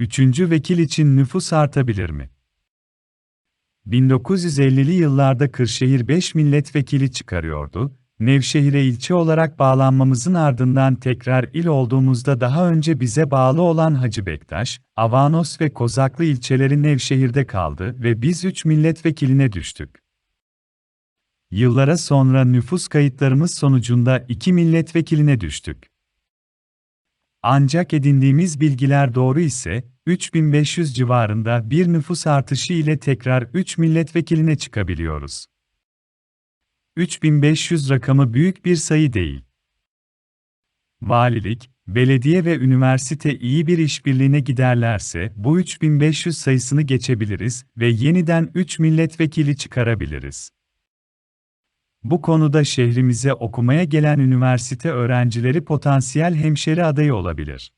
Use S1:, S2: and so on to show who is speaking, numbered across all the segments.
S1: Üçüncü vekil için nüfus artabilir mi? 1950'li yıllarda Kırşehir 5 milletvekili çıkarıyordu. Nevşehir'e ilçe olarak bağlanmamızın ardından tekrar il olduğumuzda daha önce bize bağlı olan Hacı Bektaş, Avanos ve Kozaklı ilçeleri Nevşehir'de kaldı ve biz 3 milletvekiline düştük. Yıllara sonra nüfus kayıtlarımız sonucunda 2 milletvekiline düştük. Ancak edindiğimiz bilgiler doğru ise, 3500 civarında bir nüfus artışı ile tekrar 3 milletvekiline çıkabiliyoruz. 3500 rakamı büyük bir sayı değil. Valilik, belediye ve üniversite iyi bir işbirliğine giderlerse bu 3500 sayısını geçebiliriz ve yeniden 3 milletvekili çıkarabiliriz. Bu konuda şehrimize okumaya gelen üniversite öğrencileri potansiyel hemşeri adayı olabilir.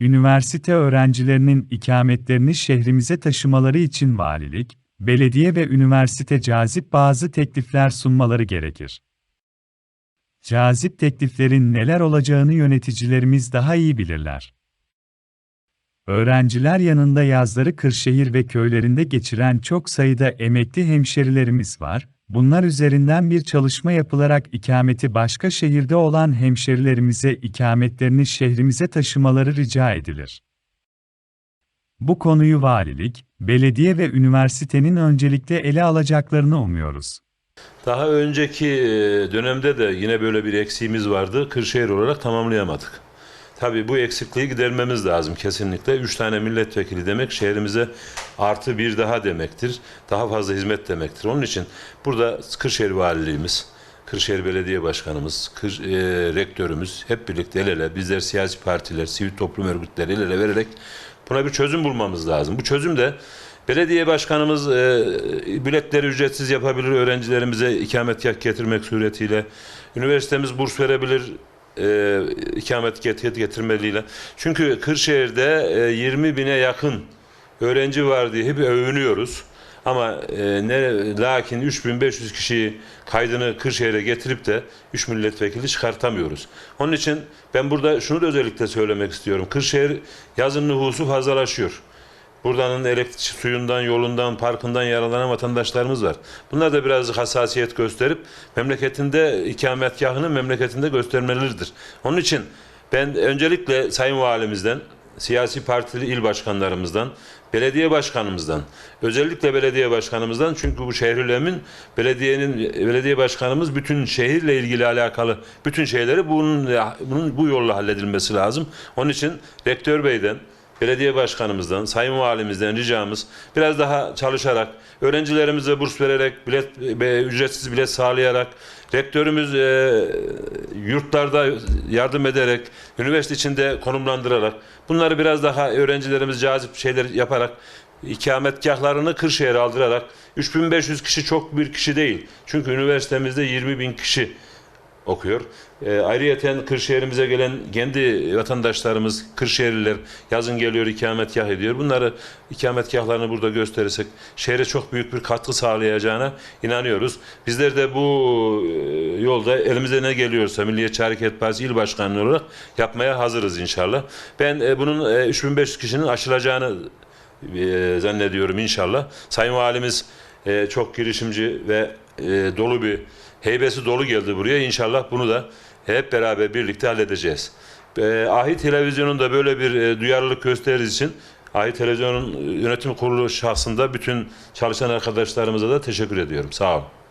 S1: Üniversite öğrencilerinin ikametlerini şehrimize taşımaları için valilik, belediye ve üniversite cazip bazı teklifler sunmaları gerekir. Cazip tekliflerin neler olacağını yöneticilerimiz daha iyi bilirler. Öğrenciler yanında yazları Kırşehir ve köylerinde geçiren çok sayıda emekli hemşerilerimiz var, bunlar üzerinden bir çalışma yapılarak ikameti başka şehirde olan hemşerilerimize ikametlerini şehrimize taşımaları rica edilir. Bu konuyu valilik, belediye ve üniversitenin öncelikle ele alacaklarını umuyoruz.
S2: Daha önceki dönemde de yine böyle bir eksiğimiz vardı. Kırşehir olarak tamamlayamadık. Tabii bu eksikliği gidermemiz lazım kesinlikle. Üç tane milletvekili demek şehrimize artı bir daha demektir. Daha fazla hizmet demektir. Onun için burada Kırşehir Valiliğimiz, Kırşehir Belediye Başkanımız, Kır, e, rektörümüz hep birlikte el ele, bizler siyasi partiler, sivil toplum örgütleri el ele vererek buna bir çözüm bulmamız lazım. Bu çözüm de belediye başkanımız e, biletleri ücretsiz yapabilir öğrencilerimize ikametgah getirmek suretiyle. Üniversitemiz burs verebilir e, ikametgah getirmeliyle. Çünkü Kırşehir'de e, 20 bine yakın öğrenci var diye hep övünüyoruz. Ama e, ne lakin 3500 kişiyi kaydını Kırşehir'e getirip de 3 milletvekili çıkartamıyoruz. Onun için ben burada şunu da özellikle söylemek istiyorum. Kırşehir yazın nüfusu fazlalaşıyor. Buradanın elektrik suyundan, yolundan, parkından yararlanan vatandaşlarımız var. Bunlar da biraz hassasiyet gösterip memleketinde ikametgahını memleketinde göstermelidir. Onun için ben öncelikle Sayın Valimizden, siyasi partili il başkanlarımızdan, belediye başkanımızdan, özellikle belediye başkanımızdan çünkü bu şehirlemin belediyenin belediye başkanımız bütün şehirle ilgili alakalı bütün şeyleri bunun, bunun bu yolla halledilmesi lazım. Onun için rektör beyden, belediye başkanımızdan, sayın valimizden ricamız biraz daha çalışarak, öğrencilerimize burs vererek, bilet, ücretsiz bilet sağlayarak, rektörümüz e, yurtlarda yardım ederek, üniversite içinde konumlandırarak, bunları biraz daha öğrencilerimiz cazip şeyler yaparak, ikametgahlarını Kırşehir'e aldırarak, 3500 kişi çok bir kişi değil. Çünkü üniversitemizde 20 bin kişi okuyor. E, ayrıyeten Kırşehir'imize gelen kendi vatandaşlarımız, Kırşehirliler yazın geliyor ikametgah ediyor. Bunları ikametgahlarını burada gösterirsek şehre çok büyük bir katkı sağlayacağına inanıyoruz. Bizler de bu e, yolda elimizde ne geliyorsa Milliyetçi Hareket Partisi İl Başkanlığı olarak yapmaya hazırız inşallah. Ben e, bunun e, 3500 kişinin aşılacağını e, zannediyorum inşallah. Sayın Valimiz e, çok girişimci ve e, dolu bir heybesi dolu geldi buraya. İnşallah bunu da hep beraber birlikte halledeceğiz. E, Ahi Televizyon'un da böyle bir e, duyarlılık gösteririz için Ahi Televizyon'un yönetim kurulu şahsında bütün çalışan arkadaşlarımıza da teşekkür ediyorum. Sağ olun.